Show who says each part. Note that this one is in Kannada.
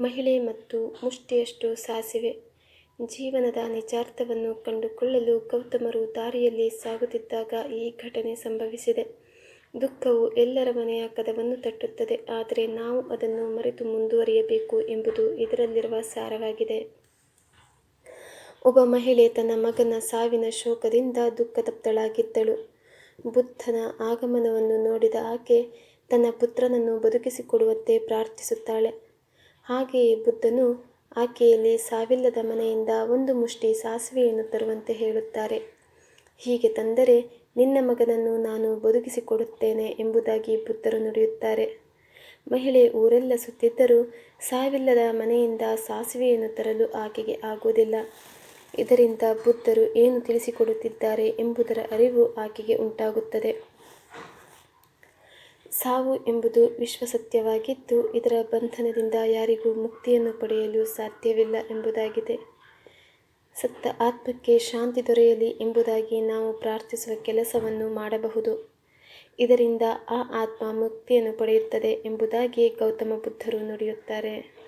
Speaker 1: ಮಹಿಳೆ ಮತ್ತು ಮುಷ್ಟಿಯಷ್ಟು ಸಾಸಿವೆ. ಜೀವನದ ನಿಜಾರ್ಥವನ್ನು ಕಂಡುಕೊಳ್ಳಲು ಗೌತಮರು ದಾರಿಯಲ್ಲಿ ಸಾಗುತ್ತಿದ್ದಾಗ ಈ ಘಟನೆ ಸಂಭವಿಸಿದೆ. ದುಃಖವು ಎಲ್ಲರ ಮನೆಯ ಕದವನ್ನು ತಟ್ಟುತ್ತದೆ, ಆದರೆ ನಾವು ಅದನ್ನು ಮರೆತು ಮುಂದುವರಿಯಬೇಕು ಎಂಬುದು ಇದರಲ್ಲಿರುವ ಸಾರವಾಗಿದೆ. ಒಬ್ಬ ಮಹಿಳೆ ತನ್ನ ಮಗನ ಸಾವಿನ ಶೋಕದಿಂದ ದುಃಖ ತಪ್ತಳಾಗಿದ್ದಳು ಬುದ್ಧನ ಆಗಮನವನ್ನು ನೋಡಿದ ಆಕೆ ತನ್ನ ಪುತ್ರನನ್ನು ಬದುಕಿಸಿಕೊಡುವಂತೆ ಪ್ರಾರ್ಥಿಸುತ್ತಾಳೆ. ಹಾಗೆಯೇ ಬುದ್ಧನು ಆಕೆಯಲ್ಲಿ ಸಾವಿಲ್ಲದ ಮನೆಯಿಂದ ಒಂದು ಮುಷ್ಟಿ ಸಾಸಿವೆಯನ್ನು ತರುವಂತೆ ಹೇಳುತ್ತಾರೆ. ಹೀಗೆ ತಂದರೆ ನಿನ್ನ ಮಗನನ್ನು ನಾನು ಬದುಕಿಸಿಕೊಡುತ್ತೇನೆ ಎಂಬುದಾಗಿ ಬುದ್ಧರು ನುಡಿಯುತ್ತಾರೆ. ಮಹಿಳೆ ಊರೆಲ್ಲ ಸುತ್ತಿದ್ದರೂ ಸಾವಿಲ್ಲದ ಮನೆಯಿಂದ ಸಾಸಿವೆಯನ್ನು ತರಲು ಆಕೆಗೆ ಆಗುವುದಿಲ್ಲ. ಇದರಿಂದ ಬುದ್ಧರು ಏನು ತಿಳಿಸಿಕೊಡುತ್ತಿದ್ದಾರೆ ಎಂಬುದರ ಅರಿವು ಆಕೆಗೆ ಉಂಟಾಗುತ್ತದೆ. ಸಾವು ಎಂಬುದು ವಿಶ್ವಸತ್ಯವಾಗಿದ್ದು, ಇದರ ಬಂಧನದಿಂದ ಯಾರಿಗೂ ಮುಕ್ತಿಯನ್ನು ಪಡೆಯಲು ಸಾಧ್ಯವಿಲ್ಲ ಎಂಬುದಾಗಿದೆ. ಸತ್ತ ಆತ್ಮಕ್ಕೆ ಶಾಂತಿ ದೊರೆಯಲಿ ಎಂಬುದಾಗಿ ನಾವು ಪ್ರಾರ್ಥಿಸುವ ಕೆಲಸವನ್ನು ಮಾಡಬಹುದು. ಇದರಿಂದ ಆ ಆತ್ಮ ಮುಕ್ತಿಯನ್ನು ಪಡೆಯುತ್ತದೆ ಎಂಬುದಾಗಿ ಗೌತಮ ಬುದ್ಧರು ನುಡಿಯುತ್ತಾರೆ.